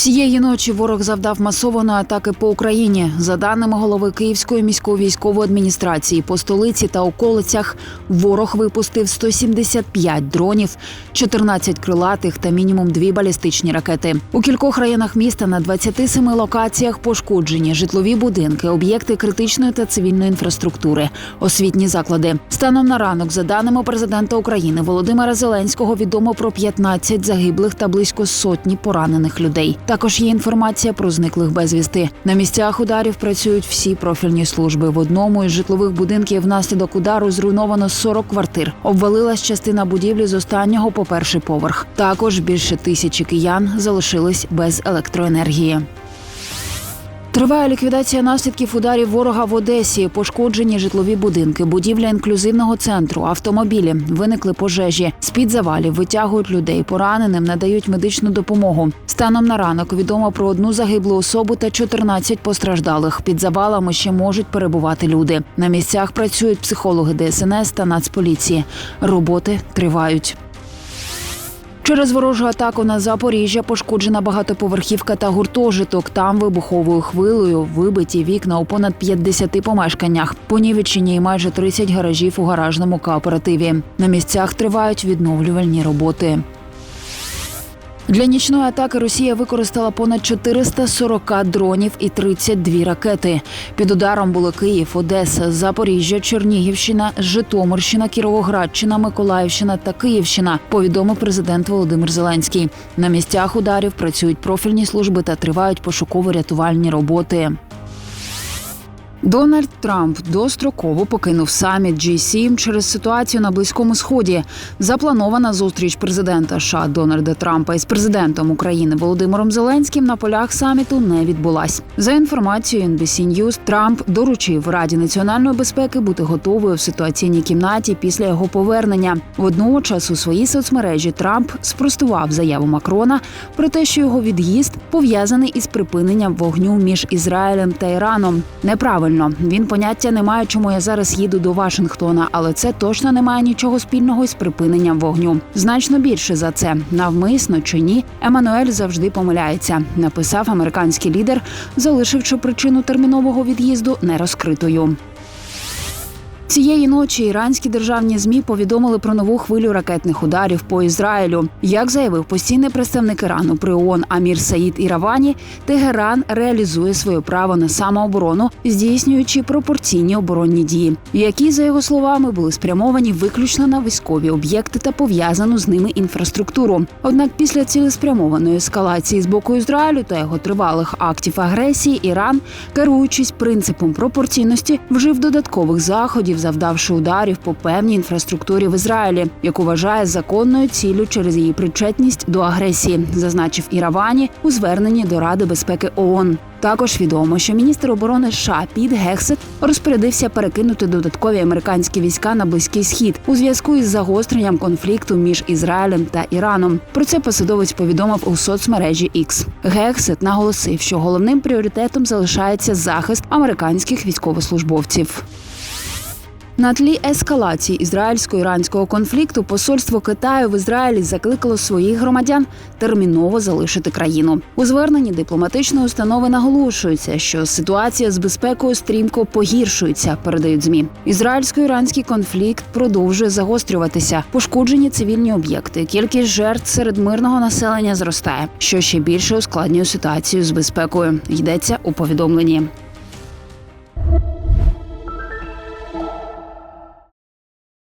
Цієї ночі ворог завдав масованої атаки по Україні. За даними голови Київської міської військової адміністрації, по столиці та околицях ворог випустив 175 дронів, 14 крилатих та мінімум дві балістичні ракети. У кількох районах міста на 27 локаціях пошкоджені житлові будинки, об'єкти критичної та цивільної інфраструктури, освітні заклади. Станом на ранок, за даними президента України Володимира Зеленського, відомо про 15 загиблих та близько сотні поранених людей. Також є інформація про зниклих безвісти. На місцях ударів працюють всі профільні служби. В одному із житлових будинків внаслідок удару зруйновано 40 квартир. Обвалилась частина будівлі з останнього по перший поверх. Також більше тисячі киян залишились без електроенергії. Триває ліквідація наслідків ударів ворога в Одесі. Пошкоджені житлові будинки, будівля інклюзивного центру, автомобілі. Виникли пожежі. З під завалів витягують людей. Пораненим надають медичну допомогу. Станом на ранок відомо про одну загиблу особу та 14 постраждалих. Під завалами ще можуть перебувати люди. На місцях працюють психологи ДСНС та Нацполіції. Роботи тривають. Через ворожу атаку на Запоріжжя пошкоджена багатоповерхівка та гуртожиток. Там вибуховою хвилею вибиті вікна у понад 50 помешканнях. Понівечені і майже 30 гаражів у гаражному кооперативі. На місцях тривають відновлювальні роботи. Для нічної атаки Росія використала понад 440 дронів і 32 ракети. Під ударом були Київ, Одеса, Запоріжжя, Чернігівщина, Житомирщина, Кіровоградщина, Миколаївщина та Київщина. Повідомив президент Володимир Зеленський. На місцях ударів працюють профільні служби та тривають пошуково-рятувальні роботи. Дональд Трамп достроково покинув саміт G7 через ситуацію на близькому сході. Запланована зустріч президента США Дональда Трампа із президентом України Володимиром Зеленським на полях саміту не відбулась. За інформацією NBC News, Трамп доручив Раді національної безпеки бути готовою в ситуаційній кімнаті після його повернення. Водночас у своїй соцмережі Трамп спростував заяву Макрона про те, що його від'їзд пов'язаний із припиненням вогню між Ізраїлем та Іраном. Неправильно він поняття не має, чому я зараз їду до Вашингтона, але це точно не має нічого спільного із припиненням вогню. Значно більше за це навмисно чи ні. Еммануель завжди помиляється. Написав американський лідер, залишивши причину термінового від'їзду нерозкритою. Цієї ночі іранські державні змі повідомили про нову хвилю ракетних ударів по Ізраїлю. Як заявив постійний представник Ірану при ООН Амір Саїд Іравані, Тегеран реалізує своє право на самооборону, здійснюючи пропорційні оборонні дії, які за його словами були спрямовані виключно на військові об'єкти та пов'язану з ними інфраструктуру. Однак, після цілеспрямованої ескалації з боку Ізраїлю та його тривалих актів агресії, Іран, керуючись принципом пропорційності, вжив додаткових заходів завдавши ударів по певній інфраструктурі в Ізраїлі, яку вважає законною ціллю через її причетність до агресії, зазначив Іравані у зверненні до Ради безпеки ООН. Також відомо, що міністр оборони США Піт Гексет розпорядився перекинути додаткові американські війська на близький схід у зв'язку із загостренням конфлікту між Ізраїлем та Іраном. Про це посадовець повідомив у соцмережі X. Гексет наголосив, що головним пріоритетом залишається захист американських військовослужбовців. На тлі ескалації ізраїльсько-іранського конфлікту посольство Китаю в Ізраїлі закликало своїх громадян терміново залишити країну. У зверненні дипломатичної установи наголошується, що ситуація з безпекою стрімко погіршується. Передають змі. Ізраїльсько-іранський конфлікт продовжує загострюватися. Пошкоджені цивільні об'єкти. Кількість жертв серед мирного населення зростає, що ще більше ускладнює ситуацію з безпекою. Йдеться у повідомленні.